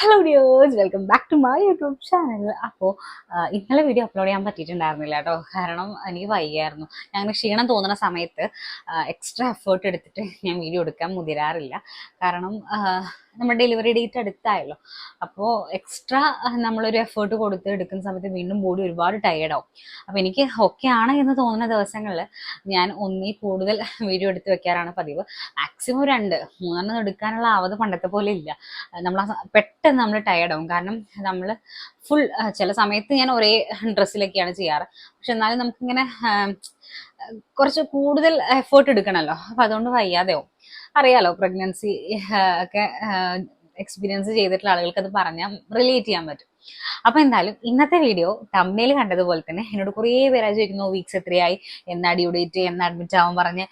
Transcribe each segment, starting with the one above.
Hello dears welcome back to my YouTube channel അപ്പോൾ ഇന്നലെ video upload ചെയ്യാൻ പറ്റിയിട്ടുണ്ടായിരുന്നില്ല കേട്ടോ. കാരണം എനിക്ക് വയ്യായിരുന്നു. ഞാൻ ക്ഷീണം തോന്നുന്ന സമയത്ത് എക്സ്ട്രാ എഫേർട്ട് എടുത്തിട്ട് ഞാൻ വീഡിയോ എടുക്കാൻ മുതിരാറില്ല. കാരണം നമ്മുടെ ഡെലിവറി ഡേറ്റ് അടുത്തായല്ലോ. അപ്പോൾ എക്സ്ട്രാ നമ്മളൊരു എഫേർട്ട് കൊടുത്ത് എടുക്കുന്ന സമയത്ത് വീണ്ടും ബോഡി ഒരുപാട് ടയേർഡാവും അപ്പോൾ എനിക്ക് ഓക്കെ ആണ് എന്ന് തോന്നുന്ന ദിവസങ്ങളിൽ ഞാൻ ഒന്നിൽ കൂടുതൽ വീഡിയോ എടുത്ത് വെക്കാറാണ് പതിവ്. മാക്സിമം രണ്ട് മൂന്നെണ്ണം എടുക്കാനുള്ള ആവത് പണ്ടത്തെ പോലെ ഇല്ല. നമ്മൾ പെട്ടെന്ന് നമ്മൾ ടയേർഡാവും കാരണം നമ്മൾ ഫുൾ ചില സമയത്ത് ഞാൻ ഒരേ ഡ്രസ്സിലൊക്കെയാണ് ചെയ്യാറ്. പക്ഷെ എന്നാലും നമുക്കിങ്ങനെ കുറച്ച് കൂടുതൽ എഫേർട്ട് എടുക്കണമല്ലോ അപ്പം അതുകൊണ്ട് വയ്യാതെയാവും. അറിയാലോ പ്രഗ്നൻസി ഒക്കെ എക്സ്പീരിയൻസ് ചെയ്തിട്ടുള്ള ആളുകൾക്ക് അത് പറഞ്ഞാൽ റിലേറ്റ് ചെയ്യാൻ പറ്റും. അപ്പൊ എന്തായാലും ഇന്നത്തെ വീഡിയോ തമ്മയിൽ കണ്ടതുപോലെ തന്നെ എന്നോട് കുറേ പേരാ ചോദിക്കുന്നു വീക്സ് എത്രയായി? എന്നാ ഡ്യൂ ഡേറ്റ് എന്നാ അഡ്മിറ്റ് ആവാൻ പറഞ്ഞ്?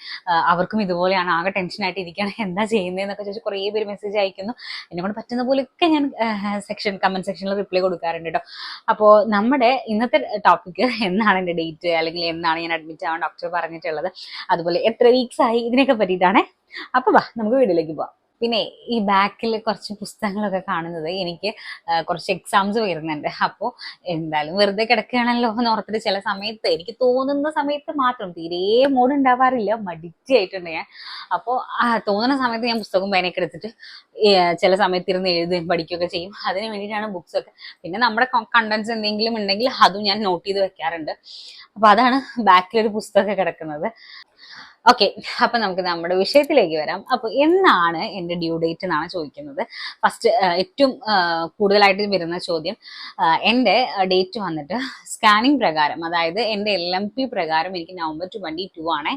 അവർക്കും ഇതുപോലെയാണ് ആകെ ടെൻഷനായിട്ട് ഇരിക്കുകയാണ് എന്താ ചെയ്യുന്നതെന്നൊക്കെ ചോദിച്ചു കുറേ പേര് മെസ്സേജ് അയക്കുന്നു. എന്നെ കൊണ്ട് പറ്റുന്ന പോലെയൊക്കെ ഞാൻ സെക്ഷൻ കമന്റ് സെക്ഷനിൽ റിപ്ലൈ കൊടുക്കാറുണ്ട് കേട്ടോ അപ്പോൾ നമ്മുടെ ഇന്നത്തെ ടോപ്പിക് എന്നാണ് എന്റെ ഡേറ്റ് അല്ലെങ്കിൽ എന്നാണ് ഞാൻ അഡ്മിറ്റ് ആവാൻ ഡോക്ടർ പറഞ്ഞിട്ടുള്ളത്? അതുപോലെ എത്ര വീക്സ് ആയി? ഇതിനൊക്കെ പറ്റിയിട്ടാണ് അപ്പൊ വാ നമുക്ക് വീട്ടിലേക്ക് പോവാം. പിന്നെ ഈ ബാക്കിൽ കുറച്ച് പുസ്തകങ്ങളൊക്കെ കാണുന്നത് എനിക്ക് കുറച്ച് എക്സാംസ് വരുന്നുണ്ട്. അപ്പോൾ എന്തായാലും വെറുതെ കിടക്കുകയാണല്ലോ എന്ന് ഓർത്തിട്ട് ചില സമയത്ത് എനിക്ക് തോന്നുന്ന സമയത്ത് മാത്രം തീരെ മൂഡ് ഉണ്ടാവാറില്ല മടിച്ചായിട്ടുണ്ട് ഞാൻ. അപ്പോൾ തോന്നുന്ന സമയത്ത് ഞാൻ പുസ്തകം പേനയൊക്കെ എടുത്തിട്ട് ചില സമയത്ത് ഇരുന്ന് എഴുതുകയും പഠിക്കുകയൊക്കെ ചെയ്യും. അതിന് വേണ്ടിയിട്ടാണ് ബുക്സ് ഒക്കെ. പിന്നെ നമ്മുടെ കണ്ടന്റ്സ് എന്തെങ്കിലും ഉണ്ടെങ്കിൽ അതും ഞാൻ നോട്ട് ചെയ്ത് വെക്കാറുണ്ട്. അപ്പൊ അതാണ് ബാക്കിലൊരു പുസ്തകമൊക്കെ കിടക്കുന്നത്. ഓക്കെ അപ്പൊ നമുക്ക് നമ്മുടെ വിഷയത്തിലേക്ക് വരാം. അപ്പൊ എന്നാണ് എന്റെ ഡ്യൂ ഡേറ്റ് എന്നാണ് ചോദിക്കുന്നത്? ഫസ്റ്റ് ഏറ്റവും കൂടുതലായിട്ട് വരുന്ന ചോദ്യം. എന്റെ ഡേറ്റ് വന്നിട്ട് സ്കാനിങ് പ്രകാരം അതായത് എന്റെ എൽ എം പി പ്രകാരം എനിക്ക് നവംബർ ട്വന്റി ടു ആണ്.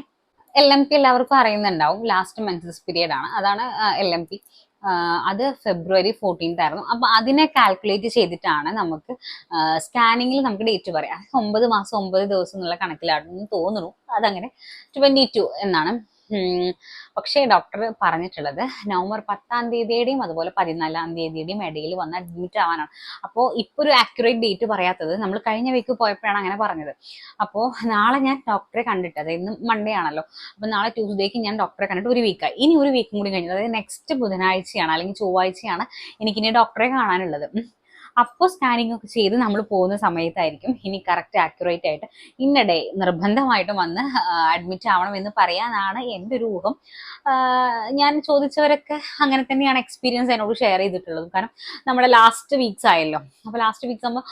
എൽ എം പി എല്ലാവർക്കും അറിയുന്നുണ്ടാവും. ലാസ്റ്റ് മെൻസസ് പീരീഡ് ആണ്. അതാണ് എൽ എം പി അത് ഫെബ്രുവരി ഫോർട്ടീൻത്ത് ആയിരുന്നു. അപ്പൊ അതിനെ കാൽക്കുലേറ്റ് ചെയ്തിട്ടാണ് നമുക്ക് സ്കാനിങ്ങിൽ നമുക്ക് ഡേറ്റ് പറയാം. ഒമ്പത് മാസം ഒമ്പത് ദിവസം എന്നുള്ള കണക്കിലാണെന്ന് തോന്നുന്നു. അതങ്ങനെ ട്വന്റി ടു എന്നാണ്. പക്ഷേ ഡോക്ടർ പറഞ്ഞിട്ടുള്ളത് നവംബർ പത്താം തീയതിയുടെയും അതുപോലെ പതിനാലാം തീയതിയുടെയും ഇടയിൽ വന്ന് അഡ്മിറ്റ് ആവാനാണ്. അപ്പോൾ ഇപ്പോൾ ഒരു ആക്യുറേറ്റ് ഡേറ്റ് പറയാത്തത് നമ്മൾ കഴിഞ്ഞ വീക്ക് പോയപ്പോഴാണ് അങ്ങനെ പറഞ്ഞത്. അപ്പോൾ നാളെ ഞാൻ ഡോക്ടറെ കണ്ടിട്ട് അതായത് ഇന്ന് മൺഡേ ആണല്ലോ അപ്പോൾ നാളെ ട്യൂസ്ഡേക്ക് ഞാൻ ഡോക്ടറെ കണ്ടിട്ട് ഒരു വീക്കായി ഇനി ഒരു വീക്കും കൂടി കഴിഞ്ഞു. അതായത് നെക്സ്റ്റ് ബുധനാഴ്ചയാണ് അല്ലെങ്കിൽ ചൊവ്വാഴ്ചയാണ് എനിക്കിനി ഡോക്ടറെ കാണാനുള്ളത്. അപ്പോൾ സ്കാനിങ് ഒക്കെ ചെയ്ത് നമ്മൾ പോകുന്ന സമയത്തായിരിക്കും ഇനി കറക്റ്റ് ആക്യുറേറ്റ് ആയിട്ട് ഇന്ന ഡേ നിർബന്ധമായിട്ടും വന്ന് അഡ്മിറ്റ് ആവണം എന്ന് പറയാനാണ് എന്റെ ഒരു ഊഹം. ഞാൻ ചോദിച്ചവരൊക്കെ അങ്ങനെ തന്നെയാണ് എക്സ്പീരിയൻസ് എന്നോട് ഷെയർ ചെയ്തിട്ടുള്ളത്. കാരണം നമ്മുടെ ലാസ്റ്റ് വീക്സ് ആയല്ലോ. അപ്പോൾ ലാസ്റ്റ് വീക്സ് ആകുമ്പോൾ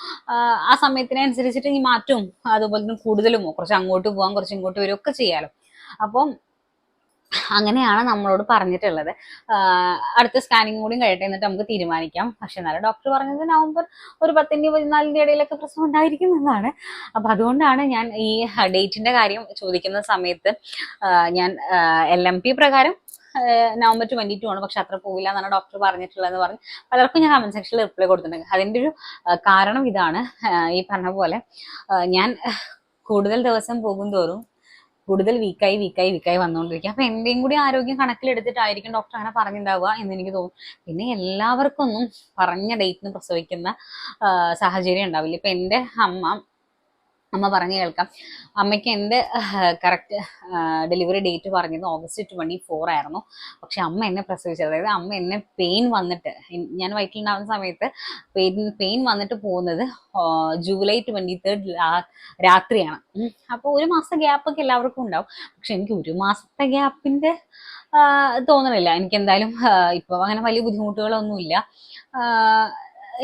ആ സമയത്തിനനുസരിച്ചിട്ട് ഈ മാറ്റവും അതുപോലെ തന്നെ കൂടുതലും കുറച്ച് അങ്ങോട്ട് പോകാം കുറച്ച് ഇങ്ങോട്ട് വരും ഒക്കെ ചെയ്യാലോ. അപ്പം അങ്ങനെയാണ് നമ്മളോട് പറഞ്ഞിട്ടുള്ളത്. അടുത്ത സ്കാനിങ് കൂടി കഴിയട്ടെ എന്നിട്ട് നമുക്ക് തീരുമാനിക്കാം. പക്ഷെ എന്നാലും ഡോക്ടർ പറഞ്ഞത് നവംബർ ഒരു പത്തിന്റെ പതിനാലിന്റെ ഇടയിലൊക്കെ പ്രശ്നം ഉണ്ടായിരിക്കും എന്നാണ്. അപ്പൊ അതുകൊണ്ടാണ് ഞാൻ ഈ ഡേറ്റിന്റെ കാര്യം ചോദിക്കുന്ന സമയത്ത് ഞാൻ എൽ എം പി പ്രകാരം നവംബർ ട്വന്റി ടു ആണ്. പക്ഷെ അത്ര പോവില്ല എന്നാണ് ഡോക്ടർ പറഞ്ഞിട്ടുള്ളതെന്ന് പറഞ്ഞ് പലർക്കും ഞാൻ കമന്റ് സെക്ഷനിൽ റിപ്ലൈ കൊടുത്തിട്ടുണ്ട്. അതിന്റെ ഒരു കാരണം ഇതാണ്. ഈ പറഞ്ഞ പോലെ ഞാൻ കൂടുതൽ ദിവസം പോകും തോറും കൂടുതൽ വീക്കായി വീക്കായി വീക്കായി വന്നുകൊണ്ടിരിക്കുക അപ്പൊ എന്റെയും കൂടി ആരോഗ്യം കണക്കിലെടുത്തിട്ടായിരിക്കും ഡോക്ടർ അങ്ങനെ പറഞ്ഞിട്ടുണ്ടാവുക എന്ന് എനിക്ക് തോന്നുന്നു പിന്നെ എല്ലാവർക്കും ഒന്നും പറഞ്ഞ ഡേറ്റിന് പ്രസവിക്കുന്ന സാഹചര്യം ഉണ്ടാവില്ല. ഇപ്പൊ എന്റെ അമ്മ അമ്മ പറഞ്ഞു കേൾക്കാം. അമ്മയ്ക്ക് എന്റെ കറക്റ്റ് ഡെലിവറി ഡേറ്റ് പറഞ്ഞത് ഓഗസ്റ്റ് ട്വന്റി ഫോർ ആയിരുന്നു. പക്ഷെ അമ്മ എന്നെ പ്രസവിച്ചത്. അതായത് അമ്മ എന്നെ പെയിൻ വന്നിട്ട് ഞാൻ വയറ്റിലുണ്ടാവുന്ന സമയത്ത് പെയിൻ പെയിൻ വന്നിട്ട് പോകുന്നത് ജൂലൈ ട്വന്റി തേർഡ് രാത്രിയാണ്. അപ്പോൾ ഒരു മാസത്തെ ഗ്യാപ്പൊക്കെ എല്ലാവർക്കും ഉണ്ടാവും. പക്ഷെ എനിക്ക് ഒരു മാസത്തെ ഗ്യാപ്പിന്റെ തോന്നണില്ല എനിക്ക് എന്തായാലും ഇപ്പോൾ അങ്ങനെ വലിയ ബുദ്ധിമുട്ടുകളൊന്നുമില്ല.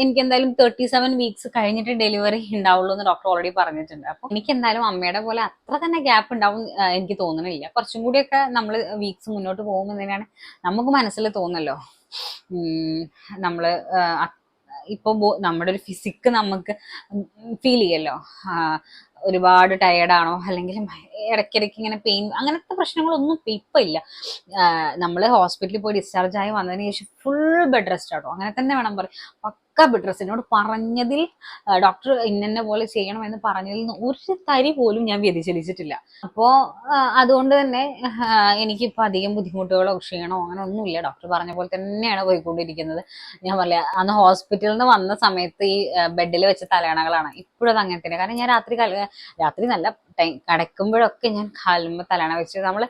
എനിക്ക് എന്തായാലും തേർട്ടി സെവൻ വീക്സ് കഴിഞ്ഞിട്ട് ഡെലിവറി ഉണ്ടാവുള്ളൂ എന്ന് ഡോക്ടർ ഓൾറെഡി പറഞ്ഞിട്ടുണ്ട്. അപ്പൊ എനിക്ക് എന്തായാലും അമ്മയുടെ പോലെ അത്ര തന്നെ ഗ്യാപ്പ് ഉണ്ടാവും എനിക്ക് തോന്നണില്ല. കുറച്ചും കൂടിയൊക്കെ നമ്മൾ വീക്സ് മുന്നോട്ട് പോകുമെന്നതിനാണ് നമുക്ക് മനസ്സിൽ തോന്നല്ലോ. നമ്മൾ ഇപ്പൊ ബോ- നമ്മുടെ ഒരു ഫിസിക്ക് നമുക്ക് ഫീൽ ചെയ്യല്ലോ. ഒരുപാട് ടയേർഡാണോ അല്ലെങ്കിൽ ഇടയ്ക്കിടയ്ക്ക് ഇങ്ങനെ പെയിൻ അങ്ങനത്തെ പ്രശ്നങ്ങളൊന്നും ഇപ്പൊ ഇല്ല. നമ്മൾ ഹോസ്പിറ്റലിൽ പോയി ഡിസ്ചാർജ് ആയി വന്നതിന് ശേഷം ഫുൾ ബെഡ് റെസ്റ്റ് ആട്ടോ. അങ്ങനെ തന്നെ വേണം പറയും പക്ക ബെഡ് റെസ്റ്റ് എന്നോട് പറഞ്ഞതിൽ ഡോക്ടർ ഇന്നെ പോലെ ചെയ്യണമെന്ന് പറഞ്ഞതിൽ നിന്ന് ഒരു തരി പോലും ഞാൻ വ്യതിചലിച്ചിട്ടില്ല. അപ്പോൾ അതുകൊണ്ട് തന്നെ എനിക്കിപ്പോൾ അധികം ബുദ്ധിമുട്ടുകളോ ക്ഷീണമോ അങ്ങനെ ഒന്നുമില്ല. ഡോക്ടർ പറഞ്ഞ പോലെ തന്നെയാണ് പോയിക്കൊണ്ടിരിക്കുന്നത്. ഞാൻ പറയാ അന്ന് ഹോസ്പിറ്റലിൽ നിന്ന് വന്ന സമയത്ത് ഈ ബെഡിൽ വെച്ച തലയണകളാണ് ഇപ്പോഴത് അങ്ങനെ തന്നെ കാരണം ഞാൻ രാത്രി രാത്രി നല്ല ടൈം കിടക്കുമ്പോഴൊക്കെ ഞാൻ കാലുമ്പോൾ തലണ വെച്ച് നമ്മൾ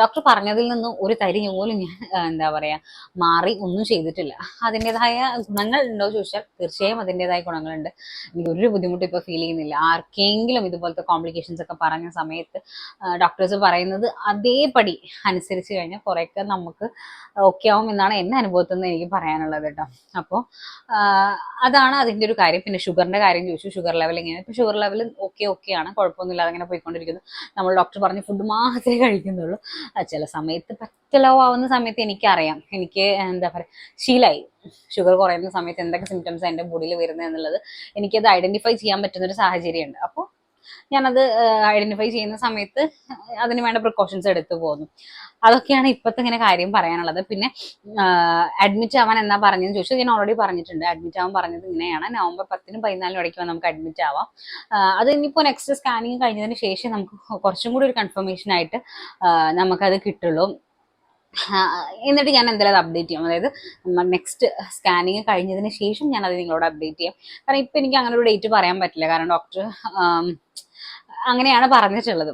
ഡോക്ടർ പറഞ്ഞതിൽ നിന്നും ഒരു തരി പോലും ഞാൻ എന്താ പറയുക മാറി ഒന്നും ചെയ്തിട്ടില്ല. അതിന്റെതായ ഗുണങ്ങൾ ഉണ്ടോ ചോദിച്ചാൽ തീർച്ചയായും അതിന്റെതായ ഗുണങ്ങളുണ്ട്. എനിക്ക് ഒരു ബുദ്ധിമുട്ടും ഇപ്പോൾ ഫീൽ ചെയ്യുന്നില്ല. ആർക്കെങ്കിലും ഇതുപോലത്തെ കോംപ്ലിക്കേഷൻസ് ഒക്കെ പറഞ്ഞ സമയത്ത് ഡോക്ടേഴ്സ് പറയുന്നത് അതേപടി അനുസരിച്ച് കഴിഞ്ഞാൽ കുറേയൊക്കെ നമുക്ക് ഓക്കെ ആവും എന്നാണ് എന്റെ അനുഭവത്തിൽ നിന്ന് എനിക്ക് പറയാനുള്ളത് കേട്ടോ. അപ്പോൾ അതാണ് അതിന്റെ ഒരു കാര്യം. പിന്നെ ഷുഗറിന്റെ കാര്യം ചോദിച്ചു. ഷുഗർ ലെവൽ ഇങ്ങനെ. ഇപ്പോൾ ഷുഗർ ലെവൽ ഓക്കെ ഓക്കെ ആണ്. കുഴപ്പമൊന്നുമില്ലാതെ അങ്ങനെ പോയിക്കൊണ്ടിരിക്കുന്നു. നമ്മൾ ഡോക്ടർ പറഞ്ഞ ഫുഡ് മാത്രമേ കഴിക്കുന്നുള്ളൂ. ചില സമയത്ത് പറ്റലോ ആവുന്ന സമയത്ത് എനിക്കറിയാം. എനിക്ക് എന്താ പറയുക ശീലായി. ഷുഗർ കുറയുന്ന സമയത്ത് എന്തൊക്കെ സിംറ്റംസ് എന്റെ ബോഡിയിൽ വരുന്നത് എന്നുള്ളത്. എനിക്കത് ഐഡന്റിഫൈ ചെയ്യാൻ പറ്റുന്ന ഒരു സാഹചര്യമുണ്ട്. അപ്പോൾ ഞാനത് ഐഡന്റിഫൈ ചെയ്യുന്ന സമയത്ത് അതിന് വേണ്ട പ്രിക്കോഷൻസ് എടുത്തു പോകുന്നു അതൊക്കെയാണ് ഇപ്പോഴത്തെ ഇങ്ങനെ കാര്യം പറയാനുള്ളത്. പിന്നെ അഡ്മിറ്റ് ആവാൻ എന്നാ പറഞ്ഞെന്ന് ചോദിച്ചു ഞാൻ ഓൾറെഡി പറഞ്ഞിട്ടുണ്ട്. അഡ്മിറ്റ് ആവാൻ പറഞ്ഞത് ഇങ്ങനെയാണ്. നവംബർ പത്തിനും പതിനാലിനും ഇടയ്ക്ക് നമുക്ക് അഡ്മിറ്റ് ആവാം. അത് ഇനിയിപ്പോൾ നെക്സ്റ്റ് സ്കാനിങ് കഴിഞ്ഞതിന് ശേഷം നമുക്ക് കുറച്ചും കൂടി ഒരു കൺഫർമേഷൻ ആയിട്ട് നമുക്കത് കിട്ടുള്ളൂ. എന്നിട്ട് ഞാൻ എന്തായാലും അത് അപ്ഡേറ്റ് ചെയ്യാം. അതായത് നെക്സ്റ്റ് സ്കാനിങ് കഴിഞ്ഞതിന് ശേഷം ഞാൻ നിങ്ങളോട് അപ്ഡേറ്റ് ചെയ്യാം. കാരണം ഇപ്പം എനിക്ക് അങ്ങനെ ഒരു ഡേറ്റ് പറയാൻ പറ്റില്ല. കാരണം ഡോക്ടർ അങ്ങനെയാണ് പറഞ്ഞിട്ടുള്ളത്.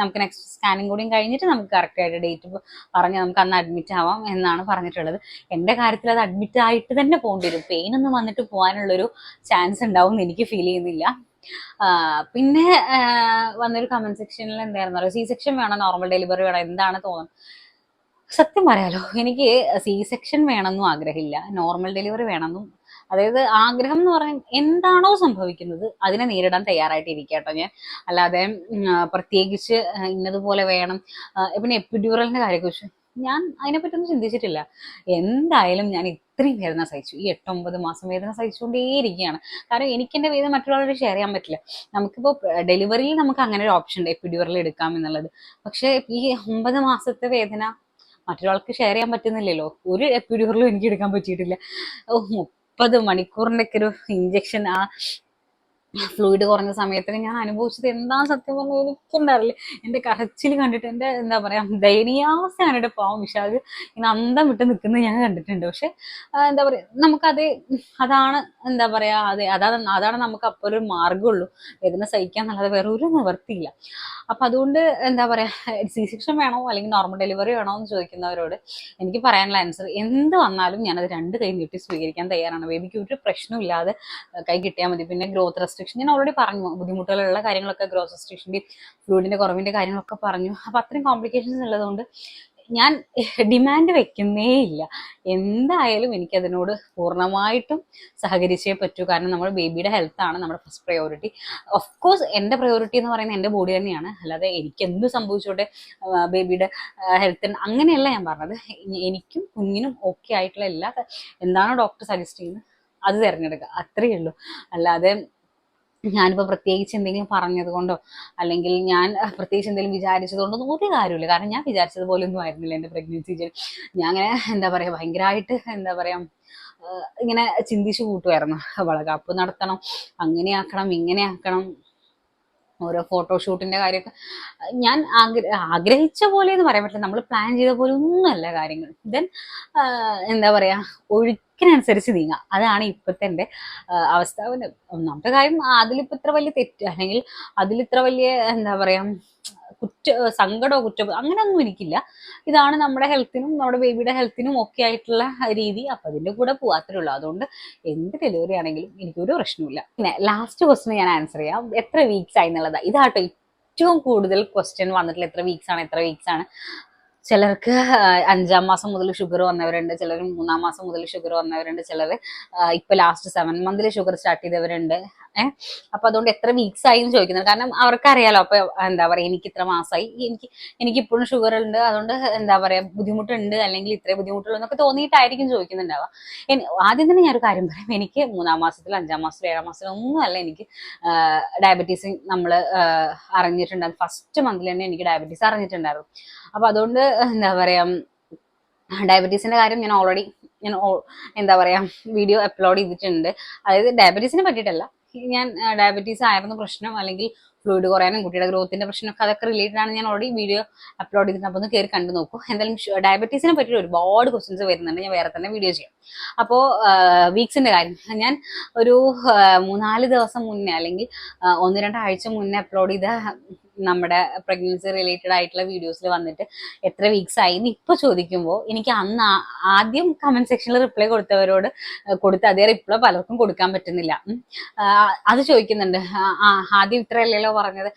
നമുക്ക് നെക്സ്റ്റ് സ്കാനിങ് കൂടിയും കഴിഞ്ഞിട്ട് നമുക്ക് കറക്റ്റ് ആയിട്ട് ഡേറ്റ് പറഞ്ഞ് നമുക്ക് അന്ന് അഡ്മിറ്റ് ആവാം എന്നാണ് പറഞ്ഞിട്ടുള്ളത്. എന്റെ കാര്യത്തിൽ അത് അഡ്മിറ്റ് ആയിട്ട് തന്നെ പോകേണ്ടി വരും. പെയിൻ ഒന്നും വന്നിട്ട് പോകാനുള്ളൊരു ചാൻസ് ഉണ്ടാവും എന്ന് എനിക്ക് ഫീൽ ചെയ്യുന്നില്ല. പിന്നെ വന്നൊരു കമന്റ് സെക്ഷനിൽ എന്തായിരുന്നു? സി സെക്ഷൻ വേണോ? നോർമൽ ഡെലിവറി വേണോ? എന്താണ് തോന്നുന്നത്? സത്യം പറയാലോ എനിക്ക് സി സെക്ഷൻ വേണമെന്നും ആഗ്രഹമില്ല നോർമൽ ഡെലിവറി വേണമെന്നും. അതായത് ആഗ്രഹം എന്ന് പറഞ്ഞാൽ എന്താണോ സംഭവിക്കുന്നത് അതിനെ നേരിടാൻ തയ്യാറായിട്ട് ഇരിക്കട്ടോ ഞാൻ. അല്ലാതെ പ്രത്യേകിച്ച് ഇന്നതുപോലെ വേണം. പിന്നെ എപ്പിഡ്യൂറലിന്റെ കാര്യക്കുറിച്ച് ഞാൻ അതിനെപ്പറ്റൊന്നും ചിന്തിച്ചിട്ടില്ല. എന്തായാലും ഞാൻ ഇത്രയും വേദന സഹിച്ചു. ഈ എട്ടൊമ്പത് മാസം വേദന സഹിച്ചുകൊണ്ടേയിരിക്കുകയാണ്. കാരണം എനിക്ക് എന്റെ വേദന മറ്റുള്ളവരോട് ഷെയർ ചെയ്യാൻ പറ്റില്ല. നമുക്കിപ്പോൾ ഡെലിവറിയിൽ നമുക്ക് അങ്ങനെ ഒരു ഓപ്ഷൻ ഉണ്ട് എപ്പിഡ്യൂറൽ എടുക്കാം എന്നുള്ളത്. പക്ഷേ ഈ ഒമ്പത് മാസത്തെ വേദന മറ്റൊരാൾക്ക് ഷെയർ ചെയ്യാൻ പറ്റുന്നില്ലല്ലോ. ഒരു എപ്പിഡ്യൂറിലും എനിക്ക് എടുക്കാൻ പറ്റിയിട്ടില്ല. മുപ്പത് മണിക്കൂറിന്റെ ഒക്കെ ഒരു ഇഞ്ചക്ഷൻ ആ ഫ്ലൂയിഡ് കുറഞ്ഞ സമയത്തിന് ഞാൻ അനുഭവിച്ചത് എന്താ സത്യം പറഞ്ഞാൽ എനിക്കുണ്ടാവില്ല എന്റെ കരച്ചിൽ കണ്ടിട്ട് എന്റെ എന്താ പറയുക ദയനീയാവസ്ഥ കണ്ടിട്ട് പാവം വിഷാദ് ഇങ്ങനെ അന്തം വിട്ട് നിൽക്കുന്നത് ഞാൻ കണ്ടിട്ടുണ്ട്. പക്ഷെ എന്താ പറയുക നമുക്കത് അതാണ് എന്താ പറയുക അതെ അതാണ് അതാണ് നമുക്ക് അപ്പോൾ ഒരു മാർഗമുള്ളൂ വേദന സഹിക്കാന്നല്ലാതെ വേറെ ഒരു നിവർത്തിയില്ല. അപ്പം അതുകൊണ്ട് എന്താ പറയുക സി സെക്ഷൻ വേണോ അല്ലെങ്കിൽ നോർമൽ ഡെലിവറി വേണോ എന്ന് ചോദിക്കുന്നവരോട് എനിക്ക് പറയാനുള്ള ആൻസർ എന്ത് വന്നാലും ഞാനത് രണ്ട് കൈ നീട്ടി സ്വീകരിക്കാൻ തയ്യാറാണ്. ബേബിക്ക് ഒരു പ്രശ്നമില്ലാതെ കൈ കിട്ടിയാൽ മതി. പിന്നെ ഗ്രോത്ത് റെസ്ട്രിക്ഷൻ ഞാൻ ഓൾറെഡി പറഞ്ഞു ബുദ്ധിമുട്ടുകളുള്ള കാര്യങ്ങളൊക്കെ ഗ്രോത്ത് റെസ്ട്രിക്ഷന്റെ ഫ്ലൂഡിന്റെ കുറവിന്റെ കാര്യങ്ങളൊക്കെ പറഞ്ഞു. അപ്പം അത്രയും കോംപ്ലിക്കേഷൻസ് ഉള്ളതുകൊണ്ട് ഞാൻ ഡിമാൻഡ് വെക്കുന്നേ ഇല്ല. എന്തായാലും എനിക്കതിനോട് പൂർണമായിട്ടും സഹകരിച്ചേ പറ്റൂ. കാരണം നമ്മുടെ ബേബിയുടെ ഹെൽത്താണ് നമ്മുടെ ഫസ്റ്റ് പ്രയോറിറ്റി ഓഫ് കോഴ്സ് എന്റെ പ്രയോറിറ്റി എന്ന് പറയുന്നത് എന്റെ ബോഡി തന്നെയാണ്. അല്ലാതെ എനിക്ക് എന്ത് സംഭവിച്ചോട്ടെ ബേബിയുടെ ഹെൽത്തിന് അങ്ങനെയല്ല ഞാൻ പറഞ്ഞത്. എനിക്കും കുഞ്ഞിനും ഓക്കെ ആയിട്ടുള്ള എല്ലാ എന്താണോ ഡോക്ടർ സജസ്റ്റ് ചെയ്യുന്നത്? അത് തിരഞ്ഞെടുക്കുക. അത്രയേ ഉള്ളൂ. അല്ലാതെ ഞാനിപ്പോൾ പ്രത്യേകിച്ച് എന്തെങ്കിലും പറഞ്ഞത് കൊണ്ടോ അല്ലെങ്കിൽ ഞാൻ പ്രത്യേകിച്ച് എന്തെങ്കിലും വിചാരിച്ചത് കൊണ്ടൊന്നും ഒരു കാര്യമില്ല കാരണം ഞാൻ വിചാരിച്ചത് പോലെ ഒന്നും ആയിരുന്നില്ല എന്റെ പ്രഗ്നൻസി ഞാൻ അങ്ങനെ എന്താ പറയുക ഭയങ്കരമായിട്ട് എന്താ പറയുക ഇങ്ങനെ ചിന്തിച്ചു കൂട്ടുമായിരുന്നു വളകാപ്പ് നടത്തണം അങ്ങനെയാക്കണം ഇങ്ങനെയാക്കണം ഓരോ ഫോട്ടോഷൂട്ടിന്റെ കാര്യമൊക്കെ. ഞാൻ ആഗ്ര ആഗ്രഹിച്ച പോലെ എന്ന് പറയാൻ പറ്റില്ല. നമ്മൾ പ്ലാൻ ചെയ്ത പോലെ ഒന്നുമല്ല കാര്യങ്ങൾ. ദെൻ എന്താ പറയാ ഒഴുക്കിനനുസരിച്ച് നീങ്ങാം. അതാണ് ഇപ്പോഴത്തെ എന്റെ അവസ്ഥ. ഒന്നാമത്തെ കാര്യം അതിലിപ്പോൾ ഇത്ര വലിയ തെറ്റ് അല്ലെങ്കിൽ അതിലിത്ര വലിയ എന്താ പറയാ കുറ്റ സങ്കടമോ കുറ്റമോ അങ്ങനെയൊന്നും എനിക്കില്ല. ഇതാണ് നമ്മുടെ ഹെൽത്തിനും നമ്മുടെ ബേബിയുടെ ഹെൽത്തിനും ഒക്കെ ആയിട്ടുള്ള രീതി. അപ്പം അതിന്റെ കൂടെ പോവാത്തേ ഉള്ളൂ. അതുകൊണ്ട് എന്ത് ഡെലിവറി ആണെങ്കിലും എനിക്കൊരു പ്രശ്നമില്ല പിന്നെ ലാസ്റ്റ് ക്വസ്റ്റിന് ഞാൻ ആൻസർ ചെയ്യാം. എത്ര വീക്സ് ആയി എന്നുള്ളതാണ് ഇതാട്ടോ ഏറ്റവും കൂടുതൽ ക്വസ്റ്റ്യൻ വന്നിട്ടുള്ള എത്ര വീക്സ് ആണ് എത്ര വീക്സ് ആണ്. ചിലർക്ക് അഞ്ചാം മാസം മുതൽ ഷുഗർ വന്നവരുണ്ട് ചിലർ മൂന്നാം മാസം മുതൽ ഷുഗർ വന്നവരുണ്ട് ചിലർ ഇപ്പൊ ലാസ്റ്റ് സെവൻ മന്തിൽ ഷുഗർ സ്റ്റാർട്ട് ചെയ്തവരുണ്ട്. ഏഹ് അപ്പൊ അതുകൊണ്ട് എത്ര വീക്സ് ആയി എന്ന് ചോദിക്കുന്നത്. കാരണം അവർക്കറിയാലോ അപ്പൊ എന്താ പറയാ എനിക്ക് ഇത്ര മാസമായി എനിക്ക് എനിക്ക് ഇപ്പോഴും ഷുഗർ ഉണ്ട്. അതുകൊണ്ട് എന്താ പറയാ ബുദ്ധിമുട്ടുണ്ട്. അല്ലെങ്കിൽ ഇത്ര ബുദ്ധിമുട്ടുള്ളൂ എന്നൊക്കെ തോന്നിയിട്ടായിരിക്കും ചോദിക്കുന്നുണ്ടാവുക. എനി- ആദ്യം തന്നെ ഞാനൊരു കാര്യം പറയും. എനിക്ക് മൂന്നാം മാസത്തിൽ അഞ്ചാം മാസത്തിൽ ഏഴാം മാസത്തിൽ ഒന്നുമല്ല എനിക്ക് ഡയബറ്റീസ് നമ്മൾ അറിഞ്ഞിട്ടുണ്ടായിരുന്നു. ഫസ്റ്റ് മന്തിൽ തന്നെ എനിക്ക് ഡയബറ്റീസ് അറിഞ്ഞിട്ടുണ്ടായിരുന്നു. അപ്പൊ അതുകൊണ്ട് എന്താ പറയാ ഡയബറ്റീസിന്റെ കാര്യം ഞാൻ ഓൾറെഡി ഞാൻ എന്താ പറയാ വീഡിയോ അപ്ലോഡ് ചെയ്തിട്ടുണ്ട്. അതായത് ഡയബറ്റീസിനെ പറ്റിയിട്ടല്ല. ഞാൻ ഡയബറ്റീസ് ആയിരുന്നു പ്രശ്നം അല്ലെങ്കിൽ ഫ്ലൂയിഡ് കുറയാനും കുട്ടിയുടെ ഗ്രോത്തിന്റെ പ്രശ്നമൊക്കെ അതൊക്കെ റിലേറ്റഡ് ആണ്. ഞാൻ ഓൾറെഡി വീഡിയോ അപ്ലോഡ് ചെയ്തിട്ട് അപ്പോൾ ഒന്ന് കയറി കണ്ടു നോക്കൂ. എന്തായാലും ഡയബറ്റീസിനെ പറ്റി ഒരുപാട് ക്വസ്റ്റ്യൻസ് വരുന്നുണ്ട്. ഞാൻ വേറെ തന്നെ വീഡിയോ ചെയ്യാം. അപ്പോ വീക്സിന്റെ കാര്യം. ഞാൻ ഒരു മൂന്നാൽ ദിവസം മുന്നേ അല്ലെങ്കിൽ ഒന്ന് രണ്ടാഴ്ച മുന്നേ അപ്ലോഡ് ചെയ്ത നമ്മുടെ പ്രഗ്നൻസി റിലേറ്റഡ് ആയിട്ടുള്ള വീഡിയോസിൽ വന്നിട്ട് എത്ര വീക്സ് ആയി എന്ന് ഇപ്പൊ ചോദിക്കുമ്പോൾ എനിക്ക് അന്ന് ആദ്യം കമന്റ് സെക്ഷനിൽ റിപ്ലൈ കൊടുത്തവരോട് കൊടുത്ത അതേ റിപ്ലൈ പലർക്കും കൊടുക്കാൻ പറ്റുന്നില്ല. അത് ചോദിക്കുന്നുണ്ട്. ആദ്യം ഇത്രയല്ലല്ലോ പറഞ്ഞത്.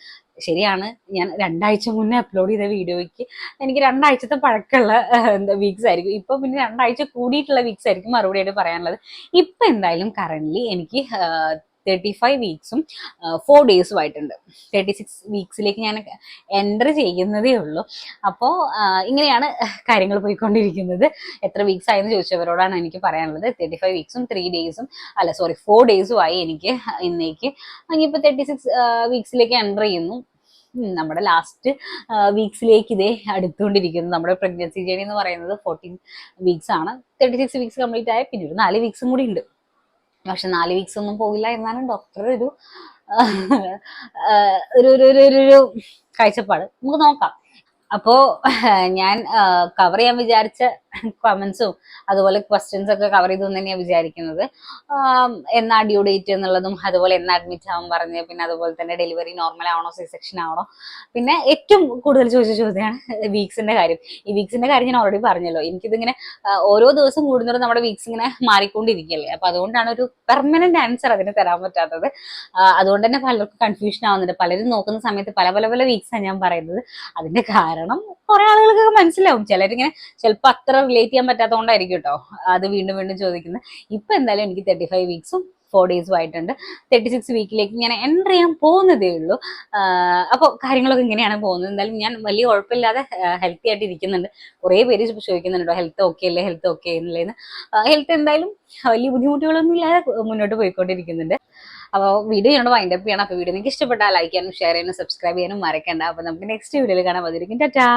ശരിയാണ് ഞാൻ രണ്ടാഴ്ച മുന്നേ അപ്ലോഡ് ചെയ്ത വീഡിയോയ്ക്ക് എനിക്ക് രണ്ടാഴ്ചത്തെ പഴക്കമുള്ള എന്താ വീക്സ് ആയിരിക്കും. ഇപ്പൊ പിന്നെ രണ്ടാഴ്ച കൂടിയിട്ടുള്ള വീക്സ് ആയിരിക്കും മറുപടി ആയിട്ട് പറയാനുള്ളത്. ഇപ്പൊ എന്തായാലും കറന്റ് എനിക്ക് തേർട്ടി ഫൈവ് വീക്സും ഫോർ ഡേയ്സും ആയിട്ടുണ്ട്. തേർട്ടി സിക്സ് വീക്സിലേക്ക് ഞാൻ എന്റർ ചെയ്യുന്നതേ ഉള്ളൂ. അപ്പോൾ ഇങ്ങനെയാണ് കാര്യങ്ങൾ പോയിക്കൊണ്ടിരിക്കുന്നത്. എത്ര വീക്സ് ആയെന്ന് ചോദിച്ചവരോടാണ് എനിക്ക് പറയാനുള്ളത്. തേർട്ടി ഫൈവ് വീക്സും ത്രീ ഡേയ്സും അല്ല സോറി ഫോർ ഡേയ്സും ആയി എനിക്ക് ഇന്നേക്ക്. ഇനിയിപ്പോൾ തേർട്ടി സിക്സ് വീക്സിലേക്ക് എന്റർ ചെയ്യുന്നു. നമ്മുടെ ലാസ്റ്റ് വീക്സിലേക്ക് ഇതേ അടുത്തുകൊണ്ടിരിക്കുന്നു. നമ്മുടെ പ്രഗ്നൻസി ജേണി എന്ന് പറയുന്നത് ഫോർട്ടീൻ വീക്സ് ആണ്. തേർട്ടി സിക്സ് വീക്സ് കംപ്ലീറ്റ് ആയ പിന്നെ ഒരു നാല് വീക്സും കൂടി ഉണ്ട്. പക്ഷെ നാല് വീക്സ് ഒന്നും പോകില്ല എന്നാണ് ഡോക്ടർ ഒരു ഒരു ഒരു ഒരു ഒരു- ഒരു കാഴ്ചപ്പാട് നമുക്ക് നോക്കാം അപ്പോ ഞാൻ കവർ ചെയ്യാൻ വിചാരിച്ച കമന്റ്സും അതുപോലെ ക്വസ്റ്റ്യൻസ് ഒക്കെ കവർ ചെയ്തു തന്നെയാണ് വിചാരിക്കുന്നത്. എന്നാ ഡ്യൂ ഡേറ്റ് എന്നുള്ളതും അതുപോലെ എന്നാ അഡ്മിറ്റ് ആവും പറഞ്ഞ് പിന്നെ അതുപോലെ തന്നെ ഡെലിവറി നോർമൽ ആവണോ സി സെക്ഷൻ ആവണോ. പിന്നെ ഏറ്റവും കൂടുതൽ ചോദിച്ച ചോദ്യമാണ് വീക്സിന്റെ കാര്യം. ഈ വീക്സിന്റെ കാര്യം ഞാൻ ഓൾറെഡി പറഞ്ഞല്ലോ. എനിക്കിതിങ്ങനെ ഓരോ ദിവസം കൂടുന്നതും നമ്മുടെ വീക്സ് ഇങ്ങനെ മാറിക്കൊണ്ടിരിക്കുകയല്ലേ. അപ്പൊ അതുകൊണ്ടാണ് ഒരു പെർമനന്റ് ആൻസർ അതിന് തരാൻ പറ്റാത്തത്. അതുകൊണ്ട് തന്നെ പലർക്കും കൺഫ്യൂഷൻ ആവുന്നുണ്ട്. പലരും നോക്കുന്ന സമയത്ത് പല പല പല വീക്സാണ് ഞാൻ പറയുന്നത്. അതിന്റെ കാരണം കുറെ ആളുകൾക്ക് മനസ്സിലാവും. ചിലരിങ്ങനെ ചിലപ്പോൾ അത്ര റിലേറ്റ് ചെയ്യാൻ പറ്റാത്തതുകൊണ്ടായിരിക്കും കേട്ടോ അത് വീണ്ടും വീണ്ടും ചോദിക്കുന്നത്. ഇപ്പൊ എന്തായാലും എനിക്ക് തേർട്ടി ഫൈവ് വീക്സും ഫോർ ഡേയ്സും ആയിട്ടുണ്ട്. തേർട്ടി സിക്സ് വീക്കിലേക്ക് ഞാൻ എന്റർ ചെയ്യാൻ പോകുന്നതേ ഉള്ളൂ. അപ്പോൾ കാര്യങ്ങളൊക്കെ ഇങ്ങനെയാണ് പോകുന്നത്. എന്തായാലും ഞാൻ വലിയ കുഴപ്പമില്ലാതെ ഹെൽത്തി ആയിട്ട് ഇരിക്കുന്നുണ്ട്. കുറേ പേര് ചോദിക്കുന്നുണ്ടോ ഹെൽത്ത് ഓക്കെ അല്ലേ ഹെൽത്ത് ഓക്കെ അല്ലേന്ന് ഹെൽത്ത് എന്തായാലും വലിയ ബുദ്ധിമുട്ടുകളൊന്നും ഇല്ലാതെ മുന്നോട്ട് പോയിക്കൊണ്ടിരിക്കുന്നുണ്ട്. അപ്പോൾ വീഡിയോ ഞങ്ങൾ വൈൻഡപ്പ് ചെയ്യണം. അപ്പോൾ വീഡിയോ നിങ്ങൾക്ക് ഇഷ്ടപ്പെട്ടാൽ ലൈക്ക് ചെയ്യാനും ഷെയർ ചെയ്യാനും സബ്സ്ക്രൈബ് ചെയ്യാനും മറക്കണ്ട. അപ്പോൾ നമുക്ക് നെക്സ്റ്റ് വീഡിയോയിൽ കാണാൻ പതിരിക്കും ടാറ്റാ.